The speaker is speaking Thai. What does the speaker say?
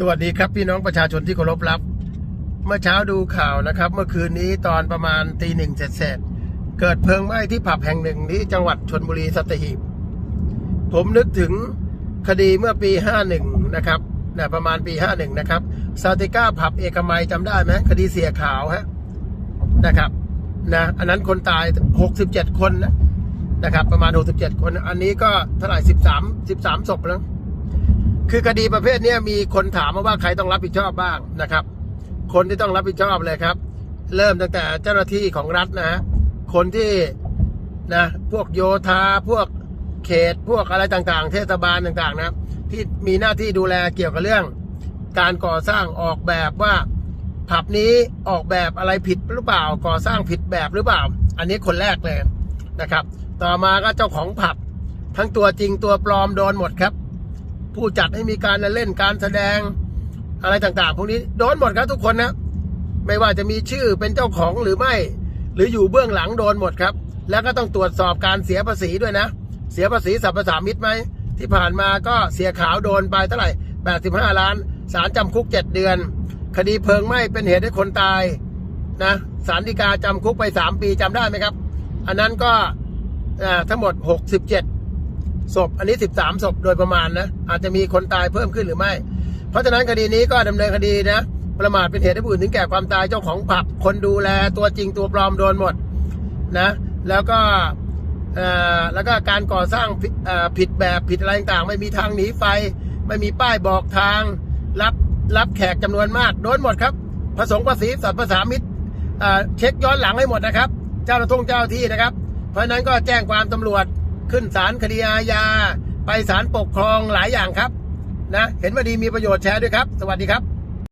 สวัสดีครับพี่น้องประชาชนที่เคารพรับ เมื่อเช้าดูข่าวนะครับ เมื่อคืนนี้ตอนประมาณตีหนึ่งเสร็จๆเกิดเพลิงไหม้ที่ผับแห่งหนึ่งที่จังหวัดชนบุรีสัตหีบ ผมนึกถึงคดีเมื่อปี 51 นะครับนะประมาณปี 51 นะครับซาติก้าผับเอกมัยจำได้ไหมคดีเสียขาวฮะนะครับนะอันนั้นคนตาย 67 คนนะนะครับ ประมาณ 67 คน อันนี้ก็เท่าไหร่ 13 13ศพแล้ว คือคดีประเภทนี้มีคนถามมาว่าใครต้องรับผิดชอบบ้างนะครับ คนที่ต้องรับผิดชอบเลยครับ เริ่มตั้งแต่เจ้าหน้าที่ของรัฐนะฮะคนที่นะพวกโยธาพวกเขตพวกอะไรต่างๆ เทศบาลต่างๆนะที่มีหน้าที่ดูแลเกี่ยวกับเรื่อง การก่อสร้างออกแบบว่าผับนี้ออกแบบอะไรผิดหรือเปล่า ก่อสร้างผิดแบบหรือเปล่า อันนี้คนแรกเลยนะครับ ต่อมาก็เจ้าของผับ ทั้งตัวจริงตัวปลอมโดนหมดครับ ผู้จัดให้มีการเล่นการแสดงอะไรต่างๆ พวกนี้โดนหมดครับทุกคนนะ ไม่ว่าจะมีชื่อเป็นเจ้าของหรือไม่ หรืออยู่เบื้องหลังโดนหมดครับ แล้วก็ต้องตรวจสอบการเสียภาษีด้วยนะ เสียภาษีสรรพสามิตไหม ที่ผ่านมาก็เสียขาวโดนไปเท่าไหร่ 85 ล้านศาลจำคุก 7 เดือน คดีเพลิงไหม้เป็นเหตุให้คนตายนะศาลฎีกาจำคุกไป 3 ปีจำได้ไหมครับ อันนั้นก็ทั้งหมด 67 ศพอันนี้ 13ศพโดยประมาณนะอาจจะมีคนตายเพิ่มขึ้นหรือไม่ เพราะฉะนั้นคดีนี้ก็ดำเนินคดีนะประมาทเป็นเหตุให้ผู้อื่นถึงแก่ความตายเจ้าของผับคนดูแลตัวจริงตัวปลอมโดนหมดนะแล้วก็แล้วก็การก่อสร้างผิดแบบผิดอะไรต่างๆ ไม่มีทางหนีไฟ ไม่มีป้ายบอกทาง รับรับแขกจำนวนมากโดนหมดครับผสมภาษีสัตว์ภาษามิตรเช็คย้อนหลังให้หมดนะครับ เจ้าหน้าที่เจ้าหน้าที่นะครับ เพราะฉะนั้นก็แจ้งความตำรวจ ขึ้นศาลคดีอาญา ไปศาลปกครองหลายอย่างครับ นะ เห็นว่าดีมีประโยชน์แชร์ด้วยครับ สวัสดีครับ